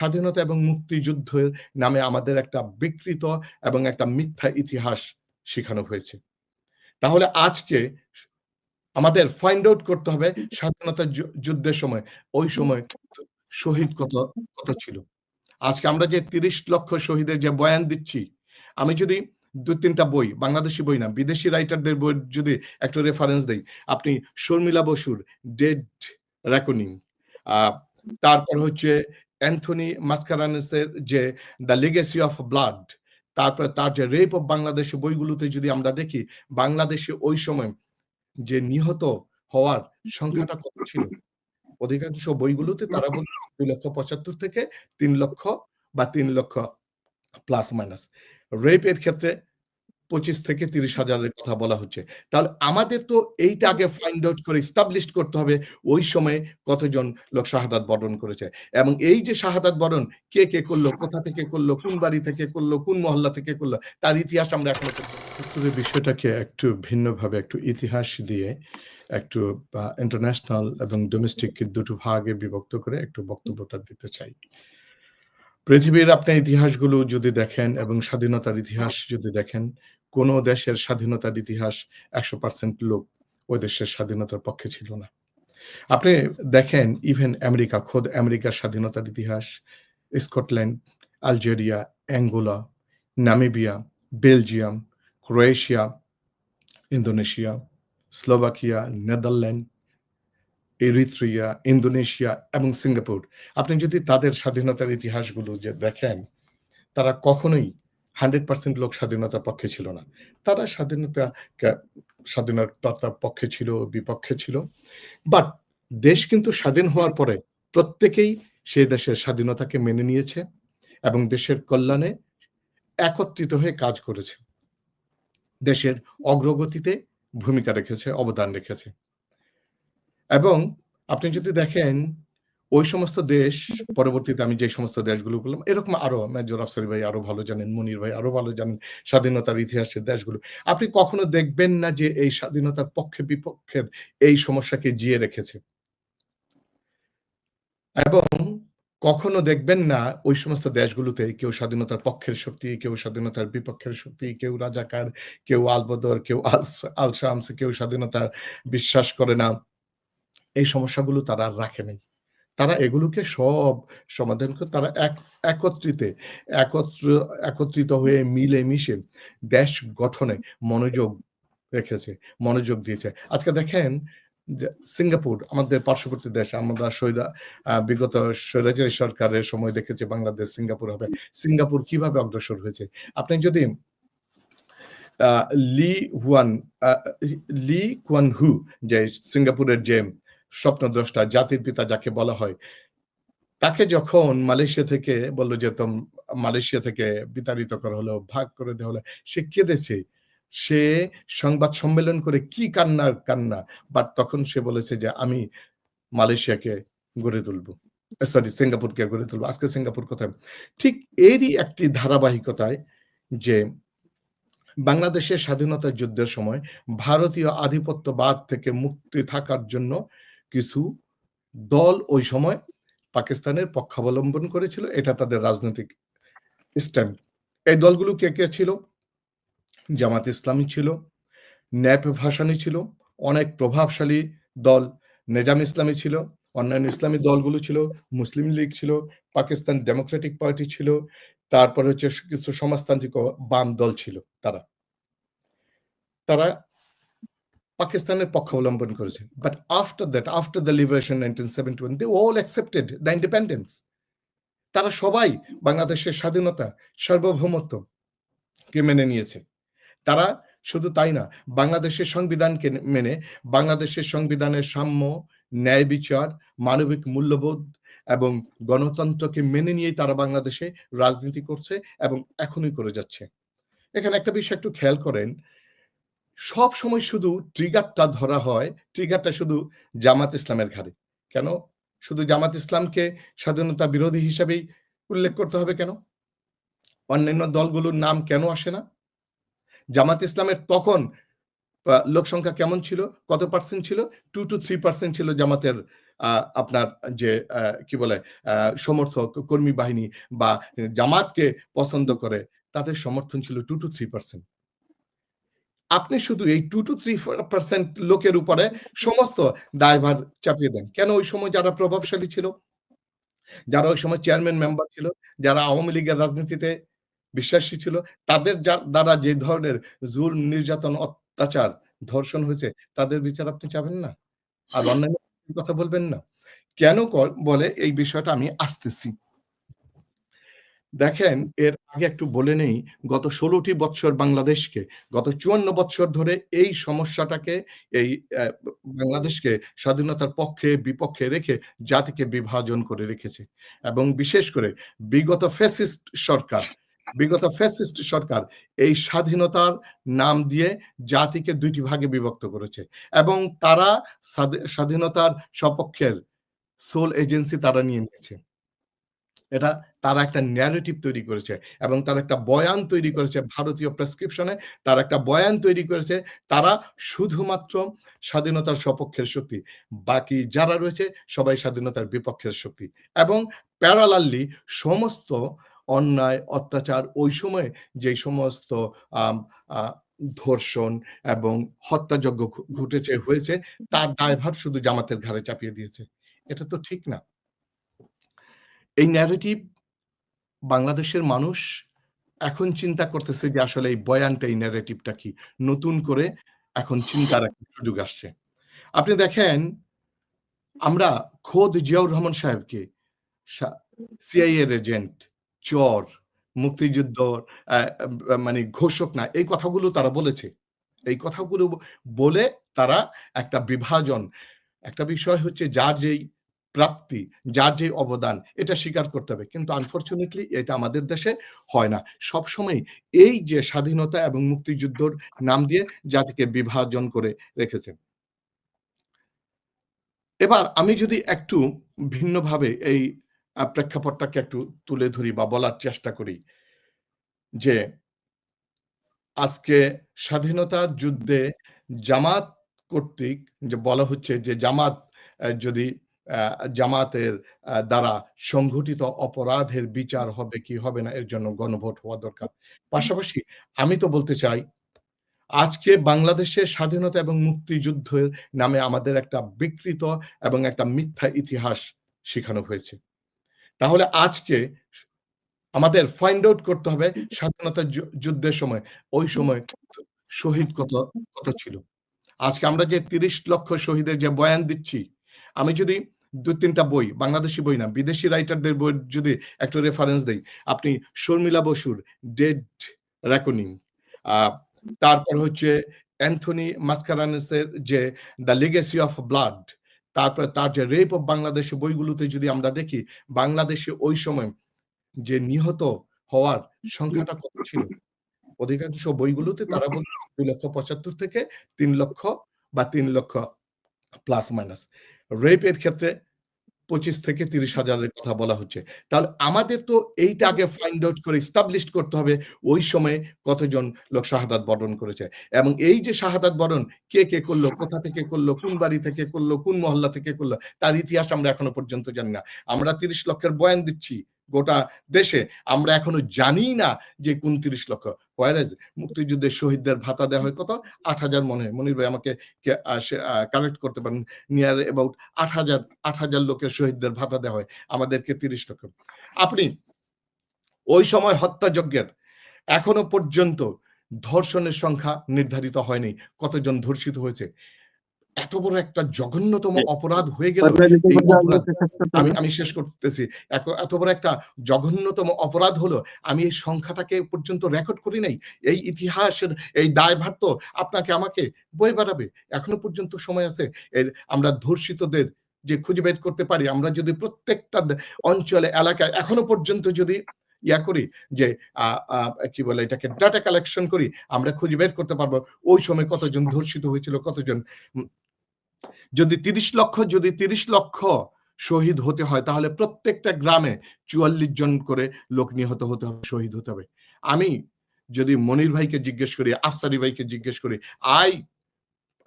স্বাধীনতা এবং মুক্তিযুদ্ধের নামে আমাদের একটা বিকৃত এবং একটা মিথ্যা ইতিহাস শেখানো হয়েছে। তাহলে আজকে আমাদের ফাইন্ড আউট করতে হবে স্বাধীনতা যুদ্ধের সময়। ওই সময় শহীদ কত কত ছিল? আজকে আমরা যে তিরিশ লক্ষ শহীদের যে বয়ান দিচ্ছি, আমি যদি দু তিনটা বই, বাংলাদেশি বই না, বিদেশি রাইটারদের বই যদি একটা রেফারেন্স দেই, আপনি শর্মিলা বসুর ডেড রেকনিং তারপর হচ্ছে অ্যান্থনি মাস্কারানেসের যে দ্য লিগেসি অফ ব্লাড তারপরে তার যে রেপ অফ বাংলাদেশে বইগুলোতে যদি আমরা দেখি, বাংলাদেশে ওই সময় যে নিহত হওয়ার সংখ্যাটা কত ছিল? অধিকাংশ বইগুলোতে তারা বলছে দুই লক্ষ পঁচাত্তর থেকে তিন লক্ষ বা তিন লক্ষ প্লাস মাইনাস রেপের ক্ষেত্রে পঁচিশ থেকে তিরিশ হাজারের কথা বলা হচ্ছে। তাহলে আমাদের তো এইটা আগে ফাইন্ড আউট করে স্টাবলিশ করতে হবে, ওই সময়ে কতজন লোক শাহাদাত বরণ করেছে। এবং এই যে শাহাদাত বরণ, কে কে করল, কোথা থেকে করল, কোন বাড়ি থেকে করল, কোন মহল্লা থেকে করল, তার ইতিহাস আমরা এখনও বিষয়টাকে একটু ভিন্নভাবে একটু ইতিহাস দিয়ে একটু ইন্টারন্যাশনাল এবং ডোমেস্টিক দুটো ভাগে বিভক্ত করে একটু বক্তব্যটা দিতে চাই। পৃথিবীর আপনি ইতিহাসগুলো যদি দেখেন এবং স্বাধীনতার ইতিহাস যদি দেখেন কোন দেশের স্বাধীনতার ইতিহাস একশো পার্সেন্ট লোক ওই দেশের স্বাধীনতার পক্ষে ছিল না। আপনি দেখেন ইভেন আমেরিকা, খোদ আমেরিকার স্বাধীনতার ইতিহাস, Scotland, Algeria, Angola, Namibia, Belgium, Croatia, Indonesia, Slovakia, Netherland, Eritrea, Indonesia এবং সিঙ্গাপুর। আপনি যদি তাদের স্বাধীনতার ইতিহাসগুলো যে দেখেন, তারা কখনোই হান্ড্রেড পার্সেন্ট লোক স্বাধীনতার পক্ষে ছিল না। তারা স্বাধীনতা স্বাধীনতার পক্ষে ছিল, বিপক্ষে ছিল। বাট দেশ কিন্তু স্বাধীন হওয়ার পরে প্রত্যেকেই সেই দেশের স্বাধীনতাকে মেনে নিয়েছে এবং দেশের কল্যাণে একত্রিত হয়ে কাজ করেছে। দেশের অগ্রগতিতে ভূমিকা রেখেছে, অবদান রেখেছে। এবং আপনি যদি দেখেন ওই সমস্ত দেশ, পরবর্তীতে আমি যে সমস্ত দেশগুলো বললাম, এরকম আরও মেজর আফসারি ভাই আরও ভালো জানেন, মনির ভাই আরও ভালো জানেন, স্বাধীনতার ইতিহাসের দেশগুলো। আপনি কখনো দেখবেন না যে এই স্বাধীনতার পক্ষে বিপক্ষের এই সমস্যাকে জিয়ে রেখেছে? এবং কখনো দেখবেন না ওই সমস্ত দেশগুলোতে কেউ স্বাধীনতার পক্ষের শক্তি, কেউ স্বাধীনতার বিপক্ষের শক্তি, কেউ রাজাকার, কেউ আলবদর কেউ আল শামস, কেউ স্বাধীনতার বিশ্বাস করে না। এই সমস্যাগুলো তারা রাখে নাই। তারা এগুলোকে সব সমাধান করে তারা এক, একত্রিতে, একত্র, একত্রিত হয়ে মিলে মিশে দেশ গঠনে মনোযোগ রেখেছে, মনোযোগ দিয়েছে। আজকে দেখেন সিঙ্গাপুর, আমাদের পার্শ্ববর্তী দেশ, আমরা সৈরা বিগত স্বৈরাচারী সরকারের সময় দেখেছি বাংলাদেশ সিঙ্গাপুর হবে। সিঙ্গাপুর কীভাবে অগ্রসর হয়েছে? আপনি যদি লি হুয়ান লি কুয়ান হু যে সিঙ্গাপুরের যে স্বপ্নদ্রষ্টা, জাতির পিতা যাকে বলা হয়, তাকে যখন মালয়েশিয়া থেকে বলল যে তোম মালয়েশিয়া থেকে বিতাড়িত করা হলো, ভাগ করে দেওয়া হলো, সে কেঁদেছে। সে সংবাদ সম্মেলন করে কি কান্নার কান্না বাট তখন সে বলেছে যে আমি মালয়েশিয়াকে গড়ে তুলবো। সরি সিঙ্গাপুরকে গড়ে তুলবো। আজকে সিঙ্গাপুর কোথায়? ঠিক এরই একটি ধারাবাহিকতায় যে বাংলাদেশের স্বাধীনতা যুদ্ধের সময় ভারতীয় আধিপত্যবাদ থেকে মুক্তি থাকার জন্য কিছু দল ওই সময় পাকিস্তানের পক্ষাবলম্বন করেছিল, এটা তাদের রাজনৈতিক স্ট্যান্ড এই দলগুলো কে কে ছিল? জামাত ইসলামী ছিল, ন্যাপ ভাসানি ছিল, অনেক প্রভাবশালী দল। নেজাম ইসলামী ছিল, অন্যান্য ইসলামী দলগুলো ছিল, মুসলিম লীগ ছিল, পাকিস্তান ডেমোক্রেটিক পার্টি ছিল, তারপর হচ্ছে কিছু সমাজতান্ত্রিক বাম দল ছিল তারা। তারা পাকিস্তানের পক্ষ অবলম্বন করেছে। But after that after the liberation nineteen seventy all accepted the independence তারা সবাই বাংলাদেশের স্বাধীনতা, সার্বভৌমত্ব কে মেনে নিয়েছে। তারা শুধু তাই না, বাংলাদেশের সংবিধানকে মেনে, বাংলাদেশের সংবিধানের সাম্য, ন্যায় বিচার, মানবিক মূল্যবোধ এবং গণতন্ত্রকে মেনে নিয়েই তারা বাংলাদেশে রাজনীতি করছে এবং এখনই করে যাচ্ছে। এখানে একটা বিষয় একটু খেয়াল করেন সব সময় শুধু ট্রিগারটা ধরা হয় ট্রিগারটা শুধু জামাত ইসলামের ঘাড়ে। কেন? শুধু জামাত ইসলামকে স্বাধীনতা বিরোধী হিসাবেই উল্লেখ করতে হবে কেন? অন্যান্য দলগুলোর নাম কেন আসে না? জামাত ইসলামের তখন লোক সংখ্যা কেমন ছিল? কত পার্সেন্ট ছিল? টু টু থ্রি পার্সেন্ট ছিল জামাতের আপনার যে কি বলে সমর্থক, কর্মী বাহিনী বা জামাতকে পছন্দ করে, তাদের সমর্থন ছিল টু টু থ্রি পার্সেন্ট আপনি শুধু এই টু টু থ্রি পার্সেন্ট লোকের উপরে সমস্ত দায়ভার চাপিয়ে দেন। কেন ওই সময় যারা প্রভাবশালী ছিল? যারা ওই সময় চেয়ারম্যান মেম্বার ছিল, যারা আওয়ামী লীগের রাজনীতিতে বিশ্বাসী ছিল, তাদের দ্বারা যে ধরনের জুল, নির্যাতন, অত্যাচার, ধর্ষণ হয়েছে, তাদের বিচার আপনি চাবেন না? আর অন্যান্য কথা বলবেন না। কেন বলে এই বিষয়টা আমি আসতেছি। দেখেন, এর আগে একটু বলে নেই, গত ষোলোটি বৎসর বাংলাদেশকে, গত চুয়ান্ন বৎসর ধরে এই সমস্যাটাকে, এই বাংলাদেশকে স্বাধীনতার পক্ষে, বিপক্ষে রেখে জাতিকে বিভাজন করে রেখেছে। এবং বিশেষ করে বিগত ফ্যাসিস্ট সরকার, বিগত ফ্যাসিস্ট সরকার এই স্বাধীনতার নাম দিয়ে জাতিকে দুইটি ভাগে বিভক্ত করেছে। এবং তারা স্বাধীনতার সপক্ষের সোল এজেন্সি তারা নিয়ে নিয়েছে। এটা তারা একটা ন্যারেটিভ তৈরি করেছে এবং তারা একটা বয়ান তৈরি করেছে ভারতীয় প্রেসক্রিপশনে তারা একটা বয়ান তৈরি করেছে, তারা শুধুমাত্র স্বাধীনতার সপক্ষের শক্তি। বাকি যারা রয়েছে, সবাই স্বাধীনতার বিপক্ষের শক্তি এবং প্যারালালি সমস্ত অন্যায়, অত্যাচার ওই সময়ে যে সমস্ত ধর্ষণ এবং হত্যাযজ্ঞ ঘটেছে, হয়েছে, তার দায়ভার শুধু জামাতের ঘাড়ে চাপিয়ে দিয়েছে। এটা তো ঠিক না। এই ন্যারেটিভ বাংলাদেশের মানুষ এখন চিন্তা করতেছে যে আসলে এই বয়ানটা, এই ন্যারেটিভটা কি? নতুন করে এখন চিন্তার একটা সুযোগ আসছে। আপনি দেখেন, আমরা খোদ জিয়াউর রহমান সাহেবকে সিআইএ এজেন্ট চর, মুক্তিযুদ্ধ মানে ঘোষক না, এই কথাগুলো তারা বলেছে। এই কথাগুলো বলে তারা একটা বিভাজন। একটা বিষয় হচ্ছে যার যেই প্রাপ্তি, যার যে অবদান, এটা স্বীকার করতে হবে। কিন্তু আনফর্চুনেটলি এটা আমাদের দেশে হয় না। সব সময় এই যে স্বাধীনতা এবং মুক্তিযুদ্ধর নাম দিয়ে জাতিকে বিভাজন করে রেখেছে। এবার আমি যদি একটু ভিন্নভাবে এই প্রেক্ষাপটটাকে একটু তুলে ধরি বা বলার চেষ্টা করি যে আজকে স্বাধীনতার যুদ্ধে জামাত কর্তৃক যে বলা হচ্ছে যে জামাত যদি জামাতের দ্বারা সংঘটিত অপরাধের বিচার হবে কি হবে না এর জন্য গণভোট হওয়া দরকার। পাশাপাশি আমি তো বলতে চাই, আজকে বাংলাদেশের স্বাধীনতা এবং মুক্তিযুদ্ধের নামে আমাদের একটা বিকৃত এবং একটা মিথ্যা ইতিহাস শেখানো হয়েছে। তাহলে আজকে আমাদের ফাইন্ড আউট করতে হবে স্বাধীনতা যুদ্ধের সময়, ওই সময় শহীদ কত কত ছিল। আজকে আমরা যে তিরিশ লক্ষ শহীদের যে বয়ান দিচ্ছি, আমি যদি দু তিনটা বই, বাংলাদেশি বই না, বিদেশি রাইটারদের বই যদি একটু রেফারেন্স দেই, আপনি শর্মিলা বসুর ডেড রেকনিং তারপর হচ্ছে অ্যান্থনি মাস্কারানেসের যে দ্য লিগেসি অফ ব্লাড তারপরে তার যে রেপ অফ বাংলাদেশে বইগুলোতে যদি আমরা দেখি, বাংলাদেশে ওই সময় যে নিহত হওয়ার সংখ্যাটা কত ছিল? অধিকাংশ বইগুলোতে তারা বলছে দুই লক্ষ পঁচাত্তর থেকে তিন লক্ষ বা তিন লক্ষ প্লাস মাইনাস রেপের ক্ষেত্রে পঁচিশ থেকে তিরিশ হাজারের কথা বলা হচ্ছে। তাহলে আমাদের তো এইটা আগে ফাইন্ড আউট করে স্টাবলিশ করতে হবে, ওই সময়ে কতজন লোক শাহাদাত বরণ করেছে। এবং এই যে শাহাদাত বরণ, কে কে করল, কোথা থেকে করল, কোন বাড়ি থেকে করল, কোন মহল্লা থেকে করল, তার ইতিহাস আমরা এখনও পর্যন্ত জানি না। আমরা তিরিশ লক্ষের বয়ান দিচ্ছি। গোটা দেশে। আমরা এখনও জানি না যে কোন তিরিশ লক্ষ। ওয়ারেজ মুক্তিযুদ্ধের শহীদদের ভাতা দেওয়া হয় কত? আট হাজার মনে হয়। মনির ভাই আমাকে কালেক্ট করতে পারেন। নিয়ার অ্যাবাউট আট হাজার আট হাজার লোকের শহীদদের ভাতা দেওয়া হয়। আমাদেরকে তিরিশ লক্ষ। আপনি ওই সময় হত্যাযজ্ঞের এখনও পর্যন্ত ধর্ষণের সংখ্যা নির্ধারিত হয়নি। কতজন ধর্ষিত হয়েছে? এত বড় একটা জঘন্যতম অপরাধ হয়ে গেল আমি আমি শেষ করতেছি। এত বড় একটা জঘন্যতম অপরাধ হলো আমি এই সংখ্যাটাকে পর্যন্ত রেকর্ড করি নাই। এই ইতিহাসের এই দায়ভার তো আপনাকে আমাকে বই বাড়াবে। এখনও পর্যন্ত সময় আছে। এর আমরা ধর্ষিতদের যে খুঁজে বের করতে পারি আমরা যদি প্রত্যেকটা অঞ্চলে এলাকায় এখনও পর্যন্ত যদি ইয়া করি যে কি বলে এটাকে ডাটা কালেকশন করি আমরা খুঁজে বের করতে পারব। ওই সময় কতজন ধর্ষিত হয়েছিল কতজন যদি তিরিশ লক্ষ, যদি তিরিশ লক্ষ শহীদ হতে হয়, তাহলে প্রত্যেকটা গ্রামে চুয়াল্লিশ জন করে লোক নিহত হতে হবে, শহীদ হতে হবে। আমি যদি মনির ভাইকে জিজ্ঞেস করি, আফসারি ভাইকে জিজ্ঞেস করি আই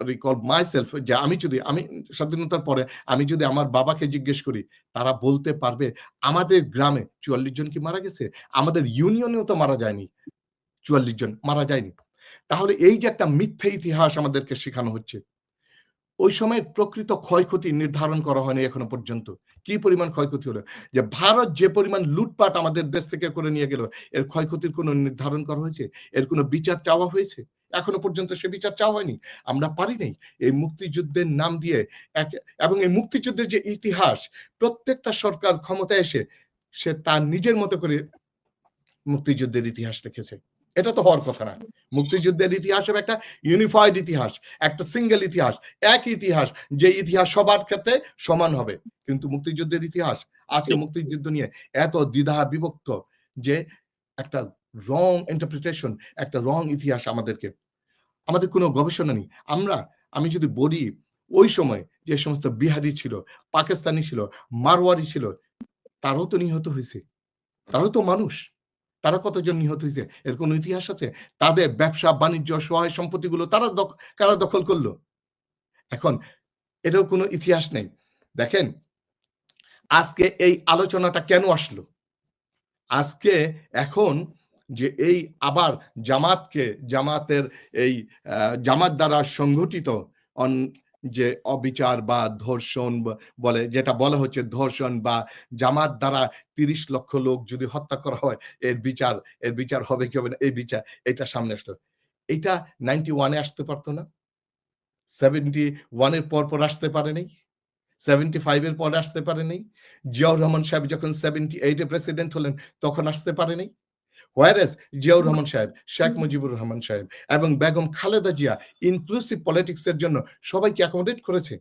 রিকল মাই সেলফ যে আমি যদি, আমি স্বাধীনতার পরে আমি যদি আমার বাবাকে জিজ্ঞেস করি, তারা বলতে পারবে, আমাদের গ্রামে চুয়াল্লিশ জন কি মারা গেছে? আমাদের ইউনিয়নেও তো মারা যায়নি। চুয়াল্লিশ জন মারা যায়নি। তাহলে এই যে একটা মিথ্যা ইতিহাস আমাদেরকে শেখানো হচ্ছে ওই সময়ের প্রকৃত ক্ষয়ক্ষতি নির্ধারণ করা হয়নি এখনও পর্যন্ত। কি পরিমাণ ক্ষয়ক্ষতি হলো? যে ভারত যে পরিমাণ লুটপাট আমাদের দেশ থেকে করে নিয়ে গেল, এর ক্ষয়ক্ষতির কোনো নির্ধারণ করা হয়েছে? এর কোনো বিচার চাওয়া হয়েছে? এখনও পর্যন্ত সে বিচার চাওয়া হয়নি। আমরা পারি নাই এই মুক্তিযুদ্ধের নাম দিয়ে এক, এবং এই মুক্তিযুদ্ধের যে ইতিহাস, প্রত্যেকটা সরকার ক্ষমতায় এসে সে তার নিজের মতো করে মুক্তিযুদ্ধের ইতিহাস লিখেছে। এটা তো হওয়ার কথা না। মুক্তিযুদ্ধের ইতিহাস হবে একটা ইউনিফাইড ইতিহাস একটা সিঙ্গেল ইতিহাস এক ইতিহাস যে ইতিহাস সবার ক্ষেত্রে সমান হবে। কিন্তু মুক্তিযুদ্ধের ইতিহাস আজকে মুক্তিযুদ্ধ নিয়ে এত দ্বিধা বিভক্ত যে একটা রং ইন্টারপ্রিটেশন একটা রং ইতিহাস আমাদেরকে। আমাদের কোনো গবেষণা নেই। আমরা আমি যদি বলি ওই সময় যে সমস্ত বিহারি ছিল পাকিস্তানি ছিল মারওয়ারি ছিল তারাও তো নিহত হয়েছে। তারাও তো মানুষ। তারা কতজন নিহত হয়েছে? এর কোন ইতিহাস আছে? তাদের ব্যবসা, বাণিজ্য, সহায় সম্পত্তিগুলো তারা কারা দখল করল? এখন এটার কোনো ইতিহাস নেই। দেখেন, আজকে এই আলোচনাটা কেন আসলো? আজকে এখন যে এই আবার জামাতকে, জামাতের এই জামাত দ্বারা সংগঠিত যে অবিচার বা ধর্ষণ বলে, যেটা বলা হচ্ছে ধর্ষণ বা জামাত দ্বারা তিরিশ লক্ষ লোক যদি হত্যা করা হয়, এর বিচার এর বিচার হবে কি হবে না, এই বিচার, এটা সামনে আসলো এটা নাইনটি ওয়ানে আসতে পারতো না। সেভেন্টি ওয়ানের পর পর আসতে পারে নাই। সেভেন্টি ফাইভের পর আসতে পারে নাই। জিয়াউর রহমান সাহেব যখন সেভেন্টি এইটে প্রেসিডেন্ট হলেন, তখন আসতে পারে নাই। হোয়ারেস জিয়াউর রহমান সাহেব শেখ মুজিবুর রহমান সাহেব এবং বেগম খালেদা জিয়া ইনক্লুসিভ পলিটিক্সের জন্য সবাইকে অ্যাকোমোডেট করেছে।